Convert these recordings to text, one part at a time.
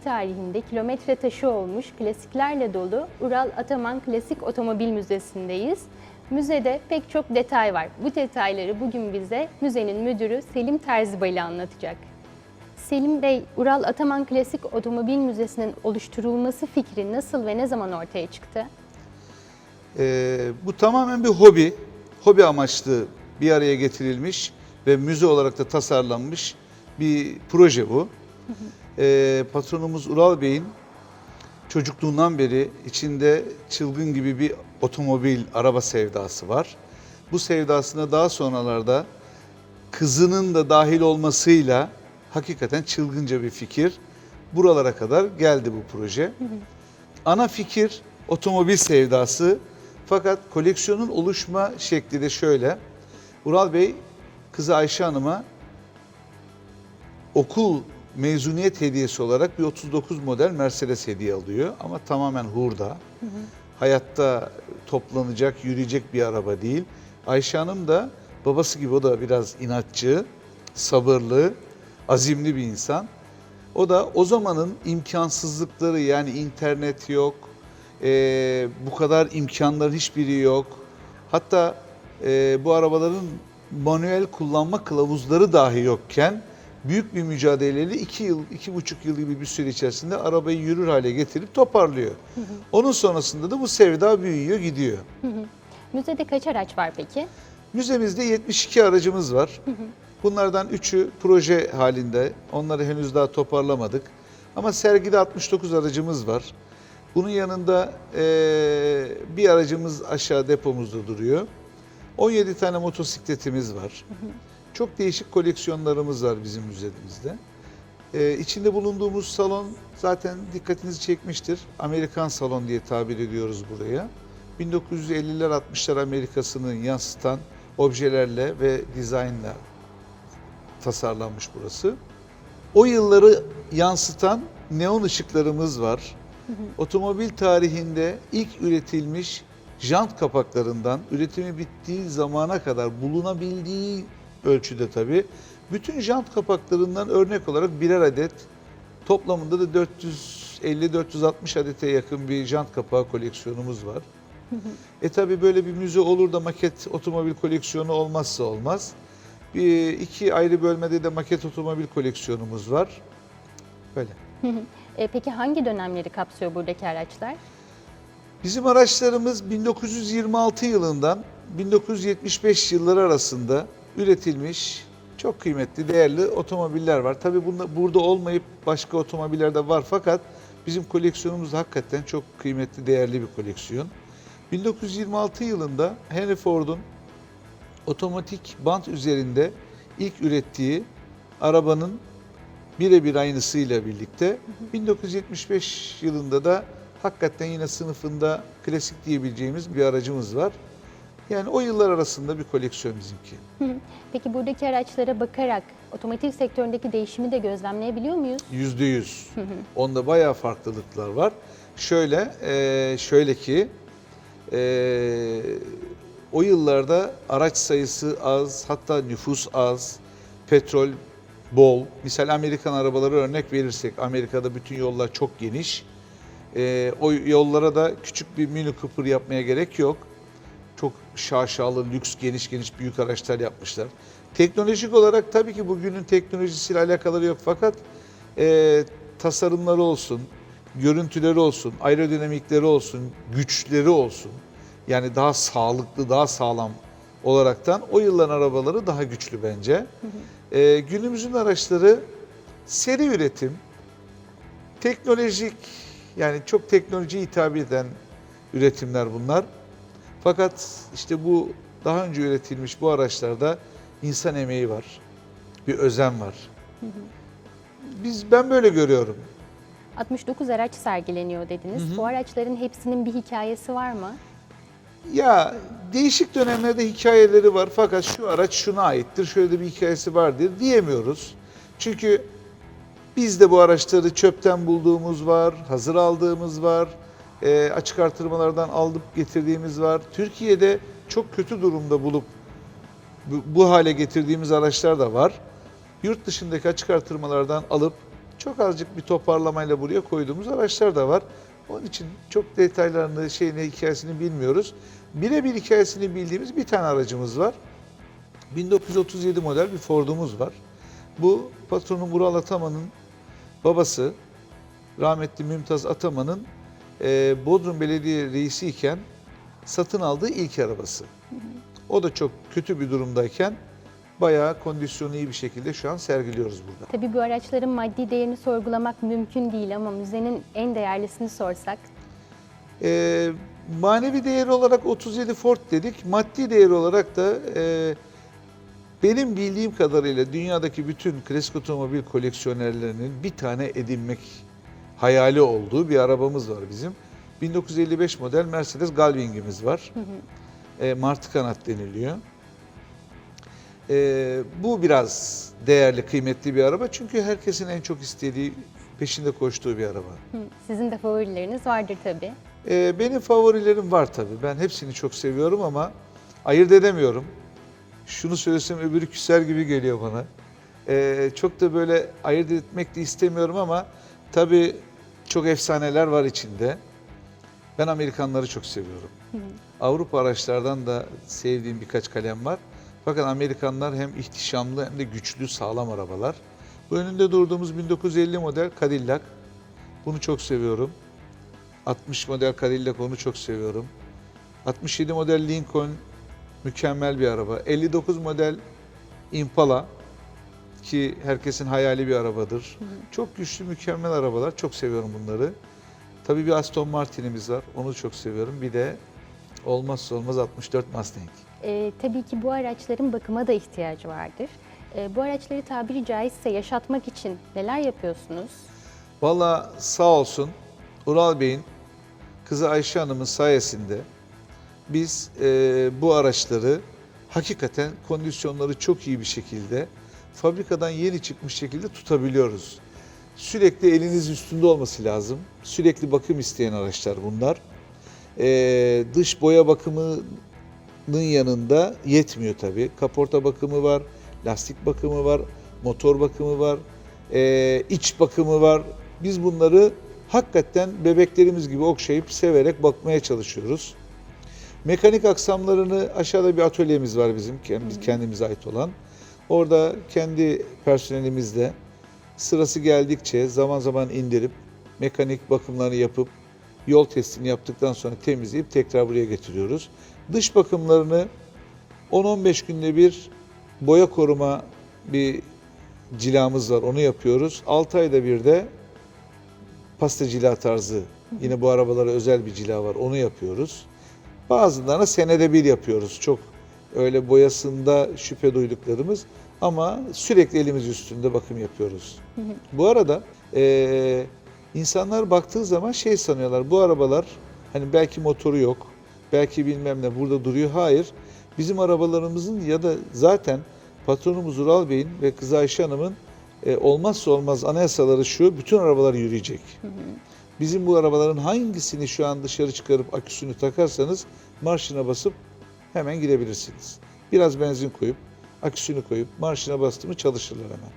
tarihinde kilometre taşı olmuş klasiklerle dolu Ural Ataman Klasik Otomobil Müzesi'ndeyiz. Müzede pek çok detay var. Bu detayları bugün bize müzenin müdürü Selim Terziba ile anlatacak. Selim Bey, Ural Ataman Klasik Otomobil Müzesi'nin oluşturulması fikri nasıl ve ne zaman ortaya çıktı? Ee, bu tamamen bir hobi. Hobi amaçlı bir araya getirilmiş ve müze olarak da tasarlanmış bir proje bu. Ee, patronumuz Ural Bey'in çocukluğundan beri içinde çılgın gibi bir otomobil, araba sevdası var. Bu sevdasına daha sonralarda kızının da dahil olmasıyla hakikaten çılgınca bir fikir. Buralara kadar geldi bu proje. Ana fikir otomobil sevdası. Fakat koleksiyonun oluşma şekli de şöyle. Ural Bey kızı Ayşe Hanım'a okul mezuniyet hediyesi olarak bir 39 model Mercedes hediye alıyor. Ama tamamen hurda. Hayatta toplanacak, yürüyecek bir araba değil. Ayşe Hanım da babası gibi o da biraz inatçı, sabırlı, azimli bir insan. O da o zamanın imkansızlıkları yani internet yok, eee, bu kadar imkanların hiçbiri yok. Hatta eee, bu arabaların manuel kullanma kılavuzları dahi yokken büyük bir mücadeleyle iki yıl, iki buçuk yıl gibi bir süre içerisinde arabayı yürür hale getirip toparlıyor. Onun sonrasında da bu sevda büyüyor, gidiyor. Müzede kaç araç var peki? Müzemizde 72 aracımız var. Bunlardan 3'ü proje halinde. Onları henüz daha toparlamadık. Ama sergide 69 aracımız var. Bunun yanında eee, bir aracımız aşağı depomuzda duruyor. 17 tane motosikletimiz var. Çok değişik koleksiyonlarımız var bizim müzemizde. Ee, içinde bulunduğumuz salon zaten dikkatinizi çekmiştir. Amerikan salon diye tabir ediyoruz buraya. 1950'ler 60'lar Amerikasını yansıtan objelerle ve dizaynla tasarlanmış burası. O yılları yansıtan neon ışıklarımız var. Otomobil tarihinde ilk üretilmiş jant kapaklarından üretimi bittiği zamana kadar bulunabildiği ölçüde tabii bütün jant kapaklarından örnek olarak birer adet toplamında da 450-460 adete yakın bir jant kapağı koleksiyonumuz var. E tabi böyle bir müze olur da maket otomobil koleksiyonu olmazsa olmaz. Bir, iki ayrı bölmede de maket otomobil koleksiyonumuz var. Böyle. E, peki hangi dönemleri kapsıyor buradaki araçlar? Bizim araçlarımız 1926 yılından 1975 yılları arasında üretilmiş çok kıymetli, değerli otomobiller var. Tabii bunda, burada olmayıp başka otomobiller de var fakat bizim koleksiyonumuz hakikaten çok kıymetli, değerli bir koleksiyon. 1926 yılında Henry Ford'un otomatik bant üzerinde ilk ürettiği arabanın birebir aynısıyla birlikte 1975 yılında da hakikaten yine sınıfında klasik diyebileceğimiz bir aracımız var. Yani o yıllar arasında bir koleksiyon bizimki. Peki buradaki araçlara bakarak otomotiv sektöründeki değişimi de gözlemleyebiliyor muyuz? Yüzde yüz. Onda bayağı farklılıklar var. Şöyle, eee, şöyle ki eee, o yıllarda araç sayısı az, hatta nüfus az, petrol bol. Misal Amerikan arabaları örnek verirsek, Amerika'da bütün yollar çok geniş. Eee, o yollara da küçük bir Mini Cooper yapmaya gerek yok. Şaşalı, lüks, geniş geniş büyük araçlar yapmışlar. Teknolojik olarak tabii ki bugünün teknolojisiyle alakaları yok fakat e, tasarımları olsun, görüntüleri olsun, aerodinamikleri olsun, güçleri olsun. Yani daha sağlıklı, daha sağlam olaraktan o yılların arabaları daha güçlü bence. E, günümüzün araçları seri üretim, teknolojik yani çok teknolojiye hitap eden üretimler bunlar. Fakat işte bu daha önce üretilmiş bu araçlarda insan emeği var. Bir özen var. Biz ben böyle görüyorum. 69 araç sergileniyor dediniz. Bu araçların hepsinin bir hikayesi var mı? Ya değişik dönemlerde hikayeleri var fakat şu araç şuna aittir, şöyle bir hikayesi vardır diyemiyoruz. Çünkü biz de bu araçları çöpten bulduğumuz var, hazır aldığımız var, e, açık artırmalardan alıp getirdiğimiz var. Türkiye'de çok kötü durumda bulup bu, bu hale getirdiğimiz araçlar da var. Yurt dışındaki açık artırmalardan alıp çok azıcık bir toparlamayla buraya koyduğumuz araçlar da var. Onun için çok detaylarını, şeyini, hikayesini bilmiyoruz. Birebir hikayesini bildiğimiz bir tane aracımız var. 1937 model bir Ford'umuz var. Bu patronum Vural Ataman'ın babası rahmetli Mümtaz Ataman'ın e, Bodrum Belediye Reisi iken satın aldığı ilk arabası. O da çok kötü bir durumdayken bayağı kondisyonu iyi bir şekilde şu an sergiliyoruz burada. Tabii bu araçların maddi değerini sorgulamak mümkün değil ama müzenin en değerlisini sorsak E, manevi değeri olarak 37 Ford dedik. Maddi değeri olarak da e, benim bildiğim kadarıyla dünyadaki bütün klasik otomobil koleksiyonerlerinin bir tane edinmek hayali olduğu bir arabamız var bizim. 1955 model Mercedes Galwing'imiz var. E, Martı kanat deniliyor. E, bu biraz değerli, kıymetli bir araba çünkü herkesin en çok istediği, peşinde koştuğu bir araba. hı, sizin de favorileriniz vardır tabii. Ee, benim favorilerim var tabii. Ben hepsini çok seviyorum ama ayırt edemiyorum. Şunu söylesem öbürü küser gibi geliyor bana. Ee, çok da böyle ayırt etmek de istemiyorum ama tabii çok efsaneler var içinde. Ben Amerikanları çok seviyorum. Avrupa araçlardan da sevdiğim birkaç kalem var. Fakat Amerikanlar hem ihtişamlı hem de güçlü, sağlam arabalar. Bu önünde durduğumuz 1950 model Cadillac. Bunu çok seviyorum. 60 model Cadillac onu çok seviyorum. 67 model Lincoln mükemmel bir araba. 59 model Impala ki herkesin hayali bir arabadır. Çok güçlü mükemmel arabalar. Çok seviyorum bunları. Tabii bir Aston Martin'imiz var. Onu çok seviyorum. Bir de olmazsa olmaz 64 Mustang. Ee, tabii ki bu araçların bakıma da ihtiyacı vardır. Ee, bu araçları tabiri caizse yaşatmak için neler yapıyorsunuz? Valla sağ olsun Ural Bey'in kızı Ayşe Hanım'ın sayesinde biz e, bu araçları hakikaten kondisyonları çok iyi bir şekilde fabrikadan yeni çıkmış şekilde tutabiliyoruz. Sürekli eliniz üstünde olması lazım. Sürekli bakım isteyen araçlar bunlar. E, dış boya bakımının yanında yetmiyor tabii. Kaporta bakımı var, lastik bakımı var, motor bakımı var, e, iç bakımı var. Biz bunları hakikaten bebeklerimiz gibi okşayıp severek bakmaya çalışıyoruz. Mekanik aksamlarını aşağıda bir atölyemiz var bizim kendimiz, kendimize ait olan. Orada kendi personelimizle sırası geldikçe zaman zaman indirip mekanik bakımlarını yapıp yol testini yaptıktan sonra temizleyip tekrar buraya getiriyoruz. Dış bakımlarını 10-15 günde bir boya koruma bir cilamız var onu yapıyoruz. 6 ayda bir de pasta cila tarzı yine bu arabalara özel bir cila var onu yapıyoruz. Bazılarına senede bir yapıyoruz. Çok öyle boyasında şüphe duyduklarımız ama sürekli elimiz üstünde bakım yapıyoruz. Bu arada eee, insanlar baktığı zaman şey sanıyorlar bu arabalar hani belki motoru yok belki bilmem ne burada duruyor. Hayır bizim arabalarımızın ya da zaten patronumuz Ural Bey'in ve kızı Ayşe Hanım'ın e, olmazsa olmaz anayasaları şu bütün arabalar yürüyecek. Bizim bu arabaların hangisini şu an dışarı çıkarıp aküsünü takarsanız marşına basıp hemen gidebilirsiniz. Biraz benzin koyup aküsünü koyup marşına bastı mı çalışırlar hemen.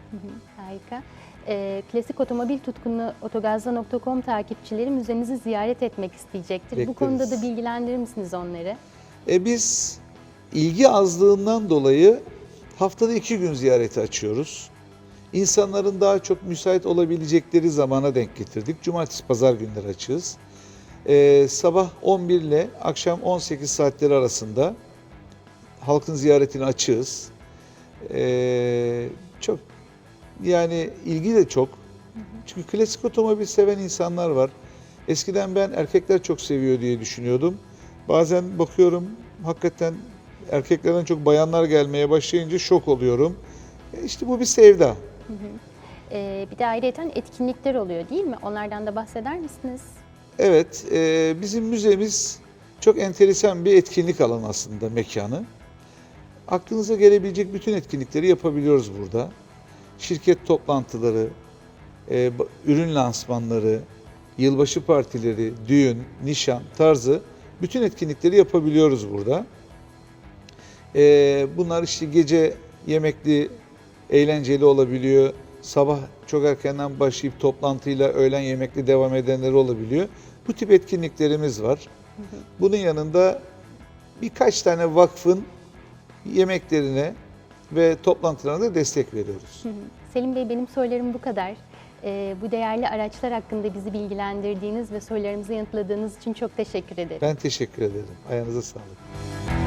Harika. Ee, klasik otomobil tutkunu otogazda.com takipçileri müzenizi ziyaret etmek isteyecektir. Bu Bekleriz. konuda da bilgilendirir misiniz onları? E biz ilgi azlığından dolayı haftada iki gün ziyareti açıyoruz. İnsanların daha çok müsait olabilecekleri zamana denk getirdik. Cumartesi, pazar günleri açığız. E, sabah 11 ile akşam 18 saatleri arasında halkın ziyaretini açığız. E, çok yani ilgi de çok. Çünkü klasik otomobil seven insanlar var. Eskiden ben erkekler çok seviyor diye düşünüyordum. Bazen bakıyorum hakikaten erkeklerden çok bayanlar gelmeye başlayınca şok oluyorum. E İşte bu bir sevda. Ee, bir de ayrıca etkinlikler oluyor değil mi? Onlardan da bahseder misiniz? Evet, e, bizim müzemiz çok enteresan bir etkinlik alanı aslında mekanı. Aklınıza gelebilecek bütün etkinlikleri yapabiliyoruz burada. Şirket toplantıları, e, ürün lansmanları, yılbaşı partileri, düğün, nişan tarzı bütün etkinlikleri yapabiliyoruz burada. E, bunlar işte gece yemekli, eğlenceli olabiliyor. sabah çok erkenden başlayıp toplantıyla öğlen yemekli devam edenleri olabiliyor. Bu tip etkinliklerimiz var. Bunun yanında birkaç tane vakfın yemeklerine ve toplantılarına da destek veriyoruz. Selim Bey benim sorularım bu kadar. Ee, bu değerli araçlar hakkında bizi bilgilendirdiğiniz ve sorularımızı yanıtladığınız için çok teşekkür ederim. Ben teşekkür ederim. Ayağınıza sağlık.